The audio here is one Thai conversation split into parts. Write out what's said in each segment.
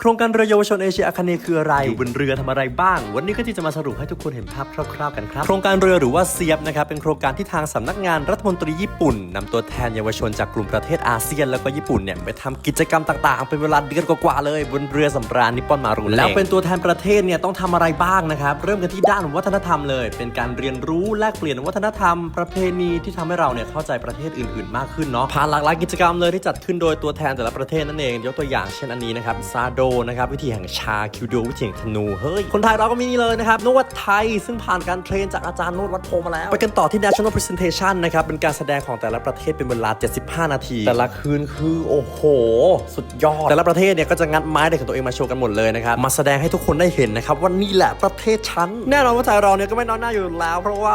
โครงการเรือเยาวชนเอเชียอาคเนย์คืออะไร อยู่บนเรือทำอะไรบ้าง วันนี้ก็ที่จะมาสรุปให้ทุกคนเห็นภาพคร่าวๆกันครับ โครงการเรือหรือว่าเซียบนะครับเป็นโครงการที่ทางสำนักงานรัฐมนตรีญี่ปุ่นนำตัวแทนเยาวชนจากกลุ่มประเทศอาเซียน แล้วก็ญี่ปุ่นเนี่ยไปทำกิจกรรมต่างๆ เป็นเวลาเดือนกว่าๆเลย บนเรือสำราญนิปปอนมารุนแล้วเป็นตัวแทนประเทศเนี่ยต้องทำอะไรบ้างนะครับเริ่มกันที่ด้านวัฒนธรรมเลย เป็นการเรียนรู้แลกเปลี่ยนวัฒนธรรม ประเพณีที่ทำให้เราเนี่ยเข้าใจประเทศอื่นๆ มากขึ้นเนาะผ่านหลากหลายกิจกรรมเลยที่จัดขึ้นโดยตัวแทนแต่ละประเทศนั่นเองยกตัวอย่างเช่นอันนี้นะครับซาโดนะครับวิธีแห่งชาคิวโดวิธีแห่งธนูเฮ้ยคนไทยเราก็มีนี่เลยนะครับนวดไทยซึ่งผ่านการเทรนจากอาจารย์นวดวัดโพมาแล้ว ไปกันต่อที่ national presentation นะครับ เป็นการแสดงของแต่ละประเทศเป็นเวลา 75 นาที แต่ละคืนคือโอ้โห สุดยอด แต่ละประเทศเนี่ยก็จะงัดไม้เด็กของตัวเองมาโชว์กันหมดเลยนะครับ มาแสดงให้ทุกคนได้เห็นนะครับว่านี่แหละประเทศฉันแน่นอนว่าไทยเราเนี่ยก็ไม่น้อยหน้าอยู่แล้ว เพราะว่า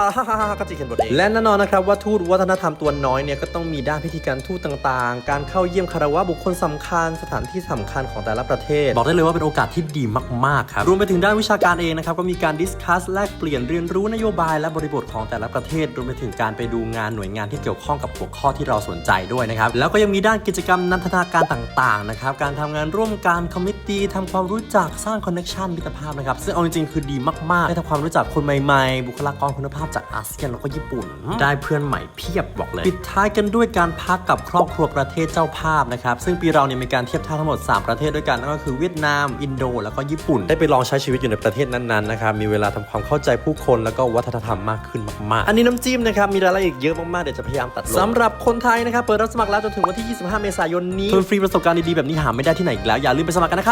ก็จะเขียนบทเองและแน่นอนนะครับว่าทูตวัฒนธรรมตัวน้อยเนี่ยก็ต้องมีด้านพิธีการทูตต่างๆ การเข้าเยี่ยมคารวะบุคคลสำคัญสถานที่สำคัญของแต่ละประเทศบอกได้เลยว่าเป็นโอกาสที่ดีมากๆครับรวมไปถึงด้านวิชาการเองนะครับก็มีการดิสคัสแลกเปลี่ยนเรียนรู้นโยบายและบริบทของแต่ละประเทศรวมไปถึงการไปดูงานหน่วยงานที่เกี่ยวข้องกับหัวข้อที่เราสนใจด้วยนะครับแล้วก็ยังมีด้านกิจกรรมนันทนาการต่างๆนะครับการทำงานร่วมกันคอมมิตี้ทำความรู้จักสร้างคอนเน t ชันมิตรภาพนะครับซึ่งเอาจริงๆคือดีมากๆได้ทำความรู้จักคนใหม่ๆ บุคลากรคุณภาพจากอาเซียนแล้วก็ญี่ปุ่น ได้เพื่อนใหม่เพียบบอกเลย ปิดท้ายกันด้วยการพักกับครอบครัวประเทศเจ้าภาพนะครับซึ่งปีเราเนี่ยมีการเทียบท่าทั้งหมด 3 ประเทศด้วยกันนั่นก็คือเวียดนาม อินโด แล้วก็ญี่ปุ่น ได้ไปลองใช้ชีวิตอยู่ในประเทศนั้นๆนะครับมีเวลาทำความเข้าใจผู้คนแล้วก็วัฒนธรรมมากขึ้นมากๆ อันนี้น้ำจิ้มนะครับมีรายละเอียดเยอะมากๆเดี๋ยวจะพยายามตัดลงสำหรับคนไทยนะครับเปิดรับสมัครแล้วจนถึงวันที่ 25 เมษายนนี้เพิ่มฟรีประสบการณ์ดีๆแบบนี้หาไม่ได้ที่ไหนอีกแล้วอย่าลืมไปสมัครกันนะครับ